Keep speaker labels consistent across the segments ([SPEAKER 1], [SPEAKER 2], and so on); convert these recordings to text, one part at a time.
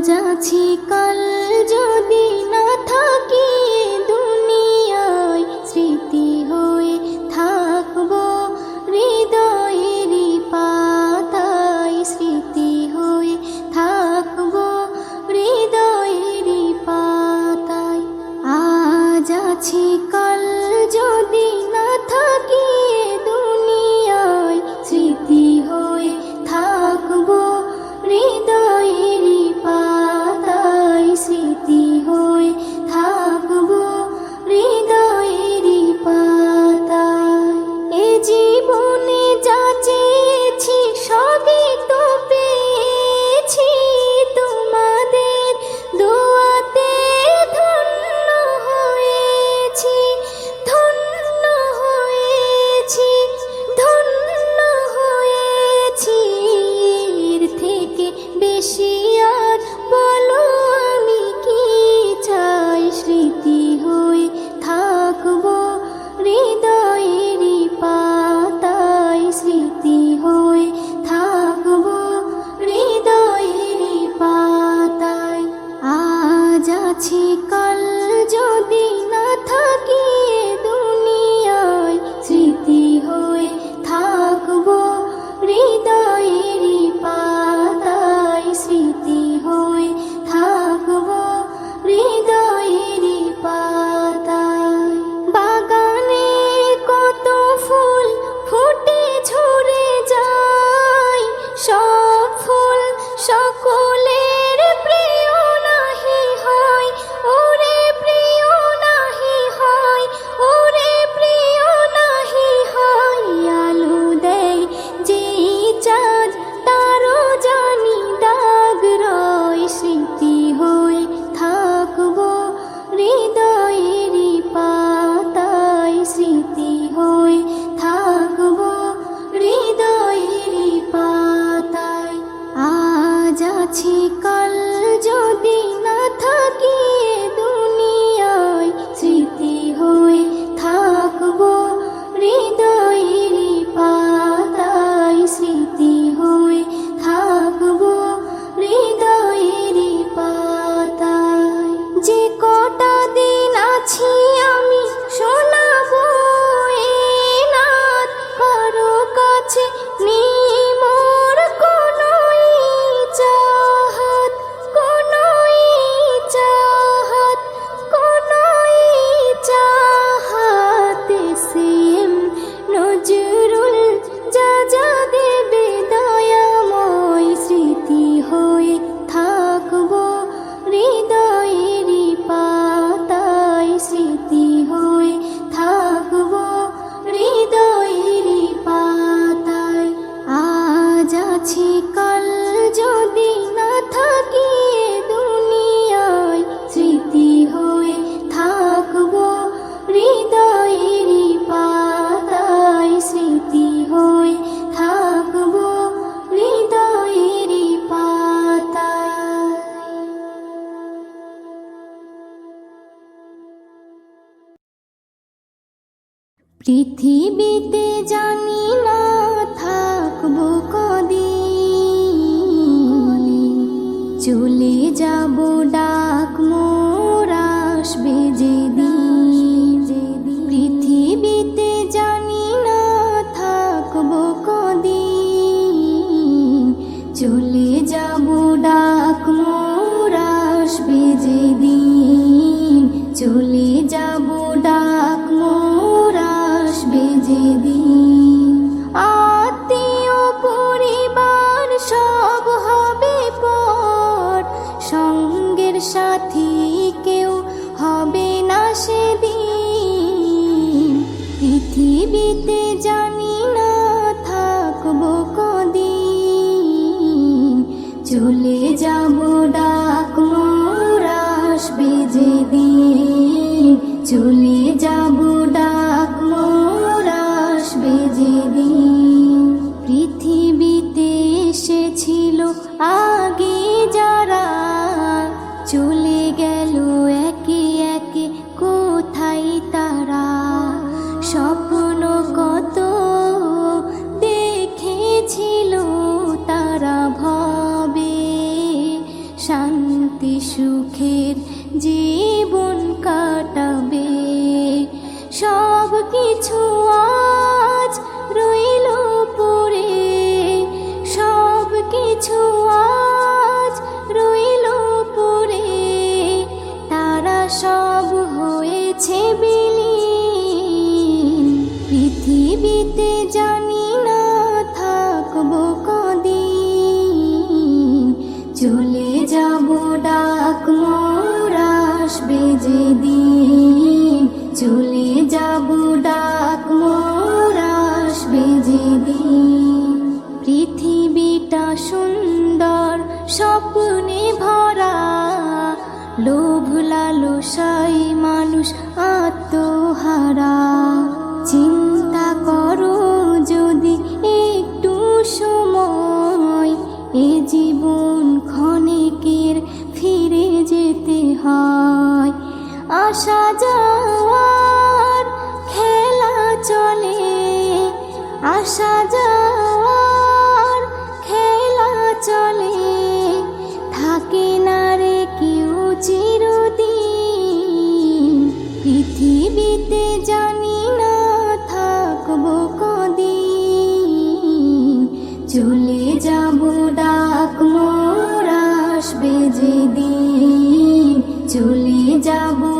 [SPEAKER 1] আজ আছি কাল। চলে যাব ডাক 啊。লালসাই মানুষ আত্মহারা। চিন্তা করো যদি একটু সময়, এ জীবন ক্ষণিকের ফিরে যেতে হয়। আশা যা 下午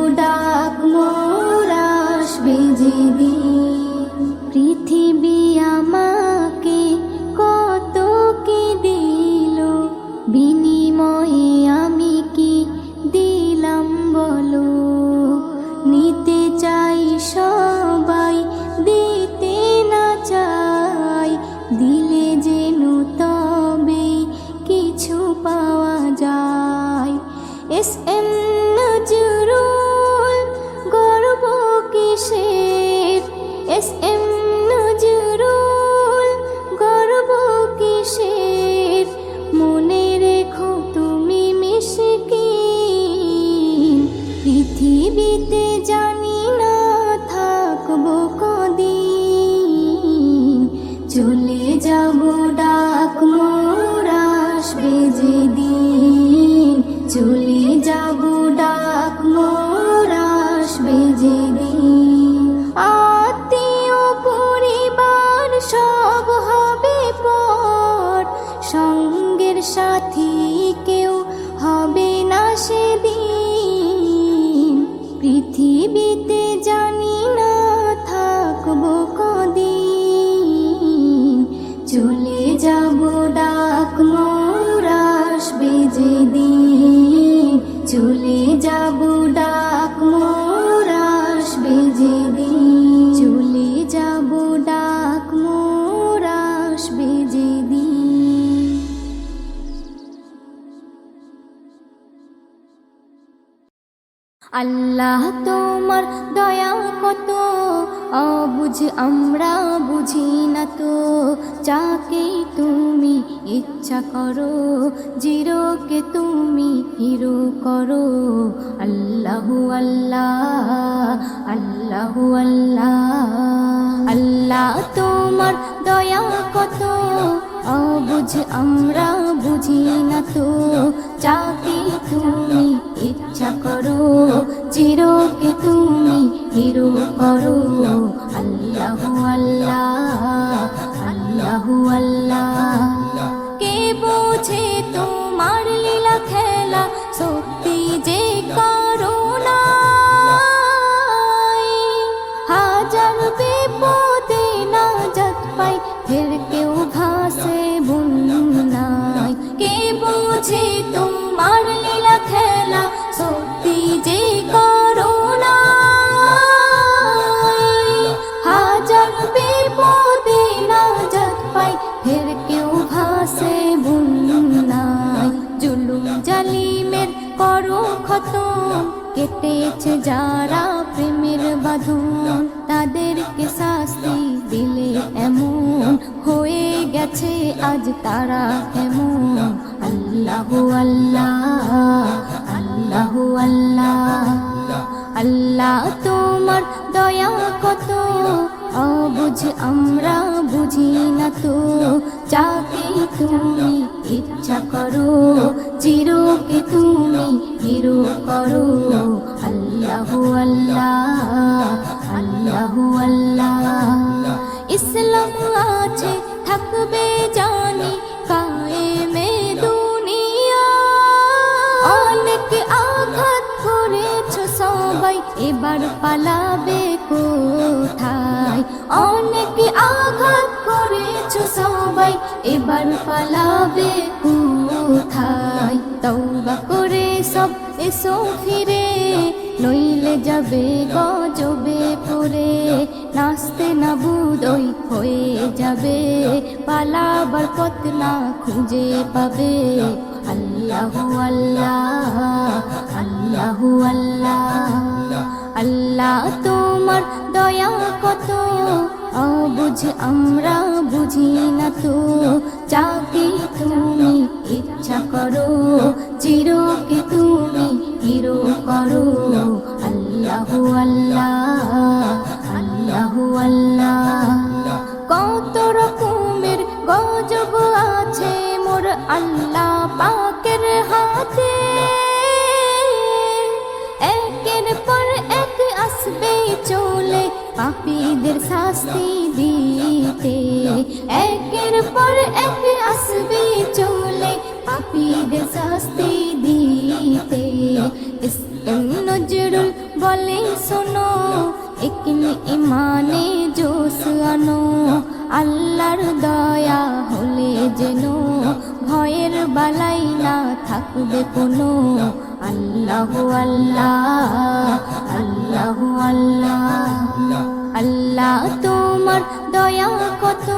[SPEAKER 1] যেদিন চলে যাব আল্লাহ, তোমার দয়া কত? অবুঝ আমরা বুঝি না তো। যাকে তুমি ইচ্ছা করো, জিরোকে তুমি হিরো করো। আল্লাহ আল্লাহ আল্লাহ আল্লাহ। আল্লাহ, তোমার দয়া কত? অবুঝ আমরা বুঝি না তো। যাকে তুমি ইচ্ছা করো চিরকে তুমি হিরো করো। আল্লাহ আল্লাহ আল্লাহ আল্লাহ। কে বোঝে তোমার লীলা খেলা? কেটেছে যারা প্রেমের বাঁধন, তাদেরকে শাস্তি দিলে এমন হয়ে গেছে আজ তারা এমন আল্লাহ আল্লাহ আল্লাহ আল্লাহ আল্লাহ তোমার দয়া কত? অবুঝ আমরা বুঝি না তো। যাতে তুমি ইচ্ছা করো জিরোকে তুমি হিরো করো। আল্লাহ আল্লাহ আল্লাহ আল্লাহ। ইসলাম আছে, থাকবে যা সবাই এবার পালাবে কোথায়? অনেক আঘাত করেছ সবাই, এবার পালাবে কোথায়? তৌবা করে সব এসো ফিরে, নইলে যাবে গজবে পরে নাচতে না বুদই হয়ে যাবে, পালাবার পথ না খুঁজে পাবে। আল্লাহ আল্লাহ আল্লাহ আল্লাহ। আল্লাহ তোমার দয়া কত? অবুঝ আমরা বুঝি না তো। চাকি তুমি ইচ্ছা করো, চিরকে তুমি হিরো করো। আল্লাহ আল্লাহ আল্লাহ আল্লাহ। কত রকমের গজব আছে মোর আল্লাহ পাকের পর এক আসবে চলে পাপীদের শাস্তি দিতে। ইসলাম নজরুল বলে, শোনো একনি ইমানে জোস আনো। আল্লাহর দয়া হলে যেন ভয়ের বালাই না থাকবে কোনো। আল্লাহ আল্লাহ আল্লাহ আল্লাহ আল্লাহ তোমার দয়া কত?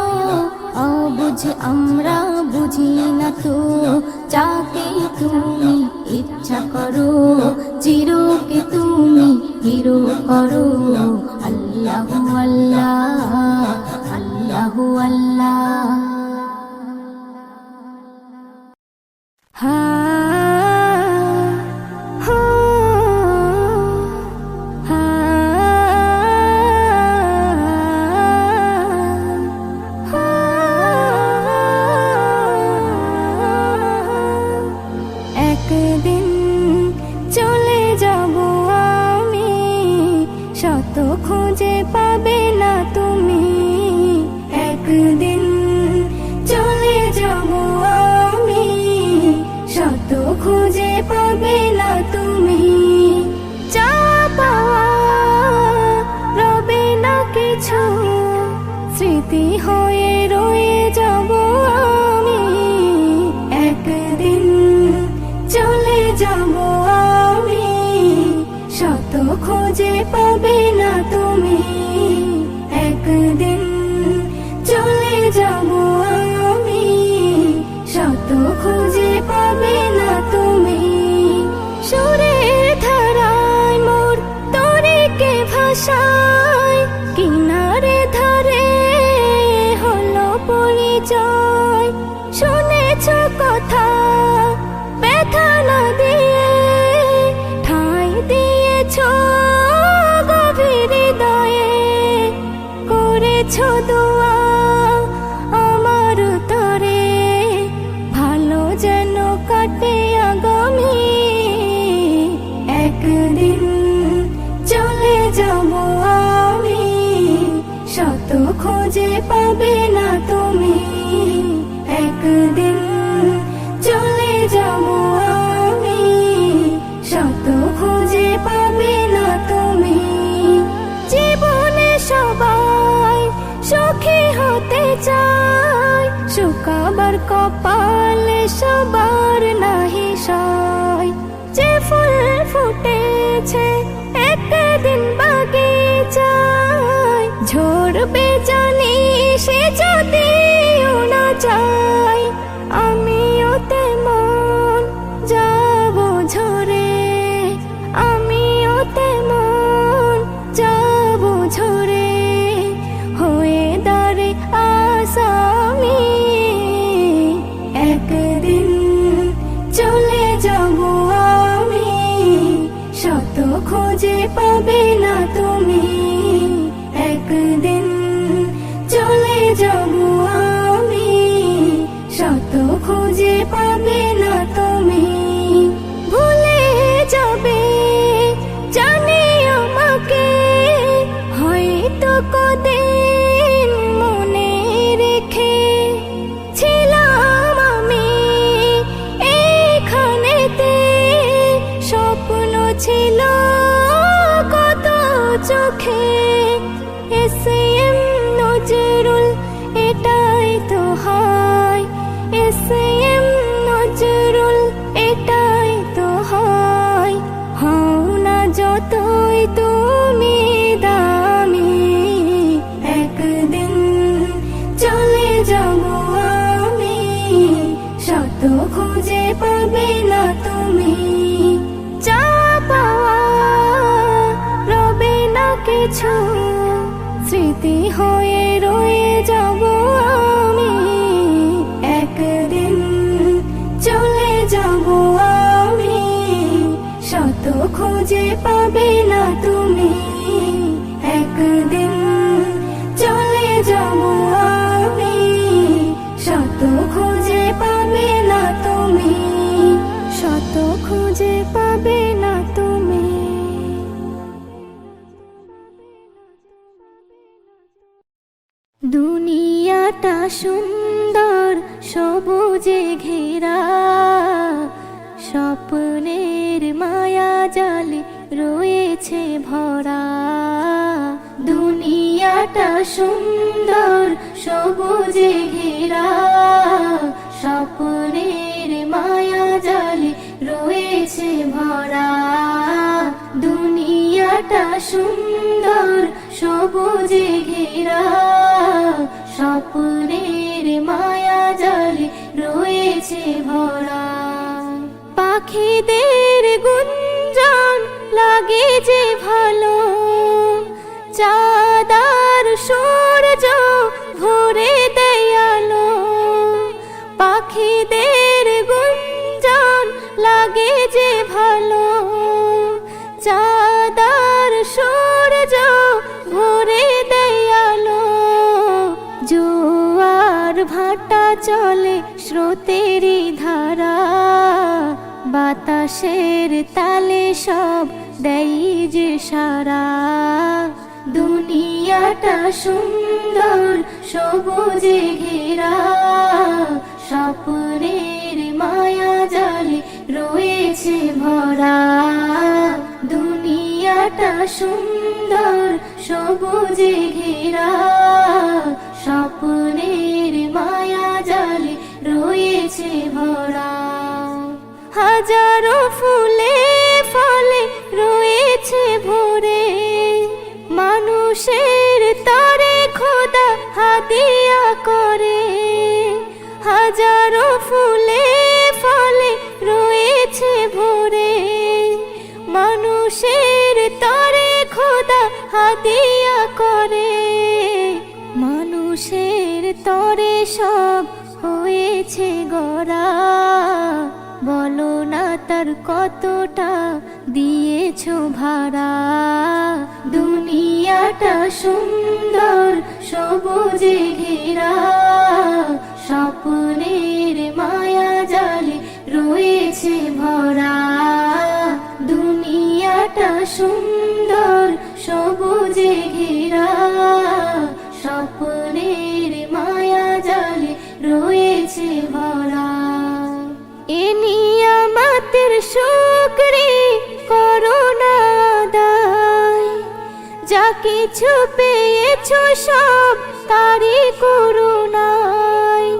[SPEAKER 1] অবুঝ আমরা বুঝি না তো। চাকে তুমি ইচ্ছা করো, চিরকে তুমি হিরো করো। আল্লাহ আল্লাহ আল্লাহ আল্লাহ। হ্যাঁ পাবে না তুমি। জীবনে সবাই হতে চায়। সবার নাহি যে ফুটেছে জানি সে যদিও না চাই স্মৃতি হয়ে রয়ে যাব আমি। একদিন চলে যাব আমি। শত খুঁজে পাবে না তুমি সুন্দর সবুজে ঘেরা, স্বপ্নের মায়া জালে রয়েছে ভরা। দুনিয়াটা সুন্দর সবুজে ঘেরা, স্বপ্নের মায়া জালে রয়েছে ভরা। দুনিয়াটা সুন্দর সবুজে ঘেরা। স্বপ্নের মায়া জালে রয়েছে ভরা। পাখিদের গুঞ্জন লাগে যে চলে স্রোতেরই ধারা। বাতাসের তালে সব দেই যে সারা। দুনিয়াটা সুন্দর, সবুজে ঘেরা। স্বপ্নের মায়া জালে রয়েছে ভরা। দুনিয়াটা সুন্দর, সবুজে ঘেরা। স্বপ্নের রয়েছে ভরা। হাজারো ফুলে ফলে রয়েছে ভরে। মানুষের তরে খোদা হাদিয়া করে। হাজারো ফুলে ফলে রয়েছে ভরে। মানুষের তরে খোদা হাদিয়া করে। মানুষের তরে সব হয়েছে গড়া। বলো না তার কতটা দিয়েছ ভাড়া। দুনিয়াটা সুন্দর, সবুজে ঘেরা। স্বপ্নের মায়া জালে রয়েছে ভরা। দুনিয়াটা সুন্দর রয়েছে ভরা এ নিয়ামতের শুকরি করোনা দায়। যা কিছু পেয়েছ সব তারি করুণায়।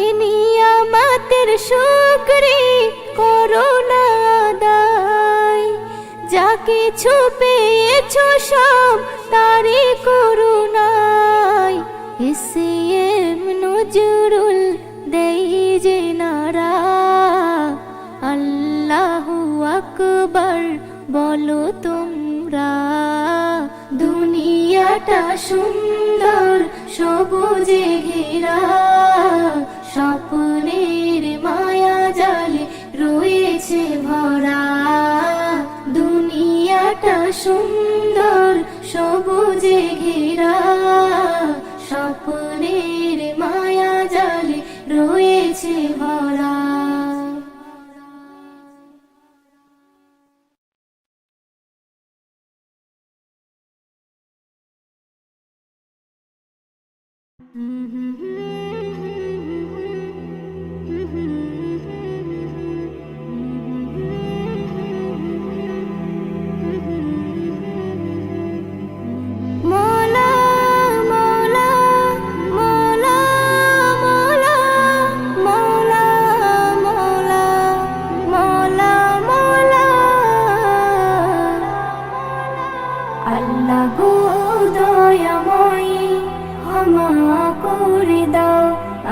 [SPEAKER 1] এ নিয়ামতের শুকরি করোনা দায়। যা কিছু পেয়েছ সব তারি করুণায়। এসএম নজরুল দেই যে নারা, আল্লাহু আকবর, বলো তোমরা। দুনিয়াটা সুন্দর, সবুজে ঘেরা, স্বপ্নের মায়া জালে রয়েছে ভরা। দুনিয়াটা সুন্দর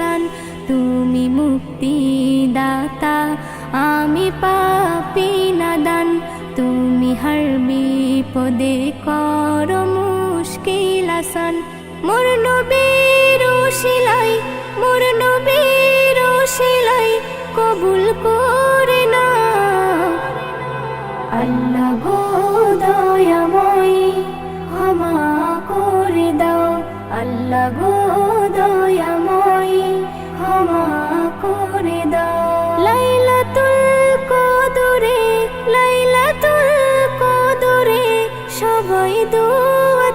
[SPEAKER 1] মুশকিল তুমি মুক্তি দাতা আমি পাপি নাদান, তুমি হর বিপদে কর মুশকিল আসান। মোর নবীর শিলাই, মোর নবীর শিলাই, কবুল করে না আল্লাহ গো দয়াময়, ক্ষমা করে দাও। আল্লাহ গো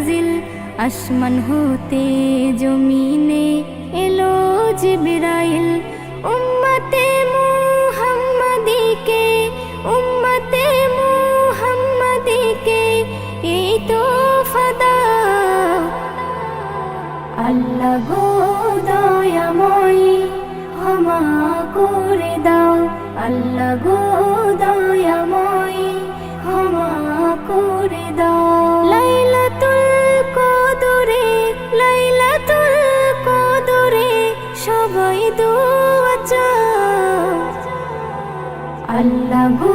[SPEAKER 1] নাজিল, আসমান হতে জমিনে এলো জিবরাইল। উম্মতে মুহাম্মাদিকে উম্মতে মুহাম্মাদিকে এই তো ফাদা আল্লাহ গো দয়াময়, ক্ষমা করে দাও। আল্লাহ গো দয়াময়, ক্ষমা করে দাও। আল্লাহ গো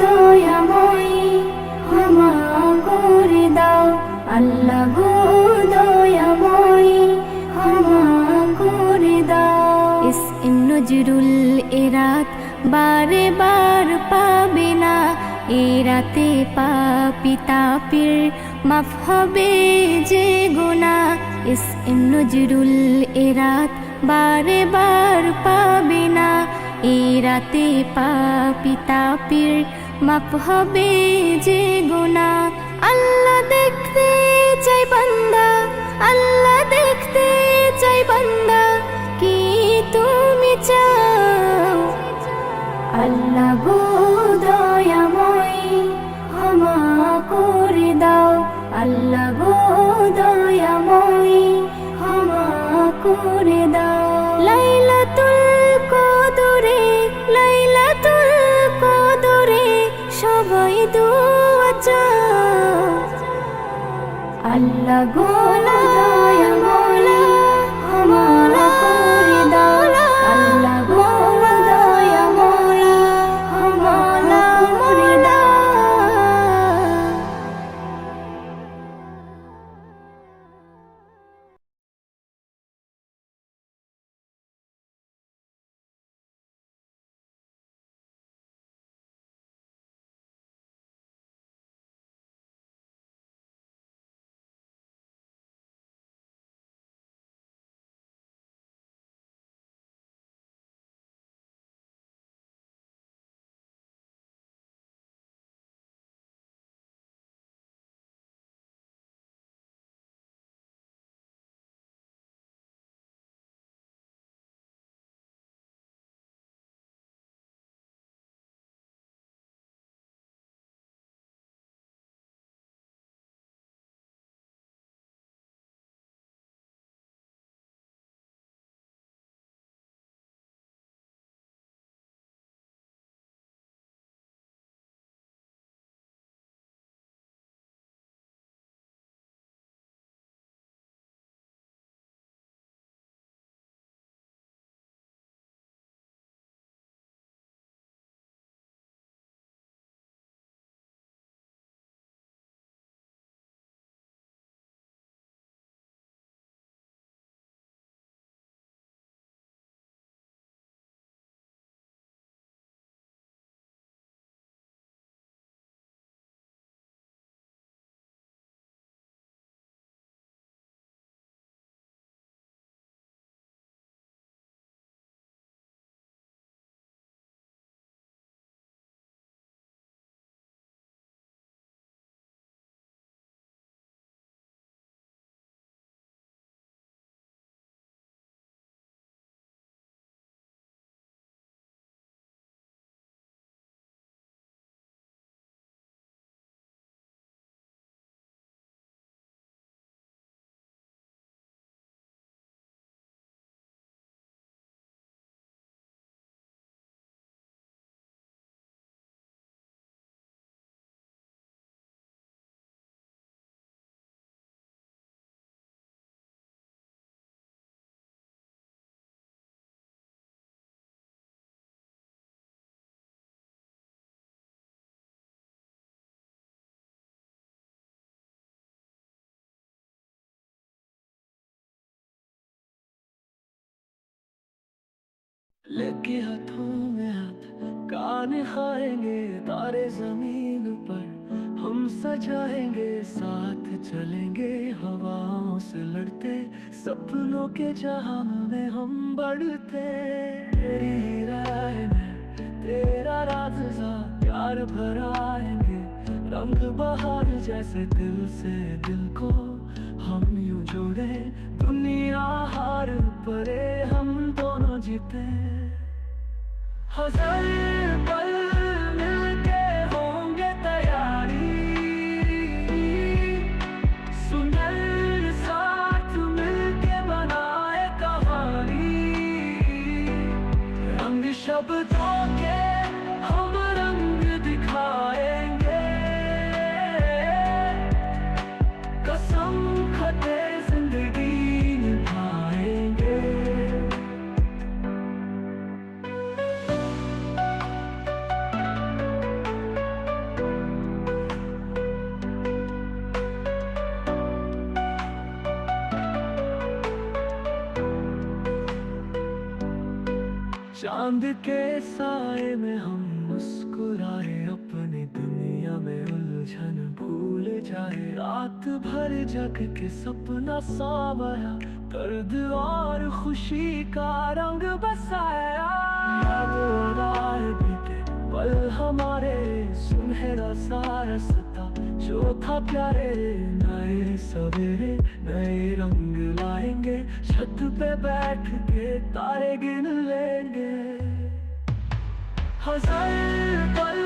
[SPEAKER 1] দয়াময়, ক্ষমা দাও। আল্লাহ গো দয়াময়, ক্ষমা করে দাও। ইস ইম নজরুল এরাত বারে বার পাবে না। এ রাতে পাপি তাপির মাফ হবে যে গোনা ইস ইম নজরুল এরাত বারে বার পাবে না। এই রাতে পাপি তাপির মাপ হবে যে গোনা। আল্লাহ দেখতে চাই বান্দা, আল্লাহ দেখতে চাই বান্দা। কি তুমি চাও? আল্লাহ গো দয়াময় ক্ষমা করে দাও। আল্লাহ গো দয়াময় ক্ষমা করে আল্লাহ গো
[SPEAKER 2] लेके हाथों में हाथ, कान खाएँगे तारे ज़मीन पर। हम सजाएँगे, साथ चलेंगे, हवाओं से लड़ते, सपनों के जहाँ में हम बढ़ते। तेरी राय में तेरा राज, प्यार भराएँगे, रंग बहार जैसे दिल से दिल को। हम यूँ जोड़े, दुनिया हार परे हम दोनों जीते। हज़ार पल मिलके होंगे तैयारी। सुंदर साथ मिलके बनाए कहानी। रंग शब्दों चाँद के साए में हम मुस्कुराए, अपनी दुनिया में उलझन भूल जाए। रात भर जग के सपना सावया दर्द और खुशी का रंग बसाया। पल हमारे, सुनहरा सा रास्ता जो था प्यारे नए सवेरे नए रंग लाएँगे, छत पे बैठ के तारे गिन लेंगे। हज़ार पल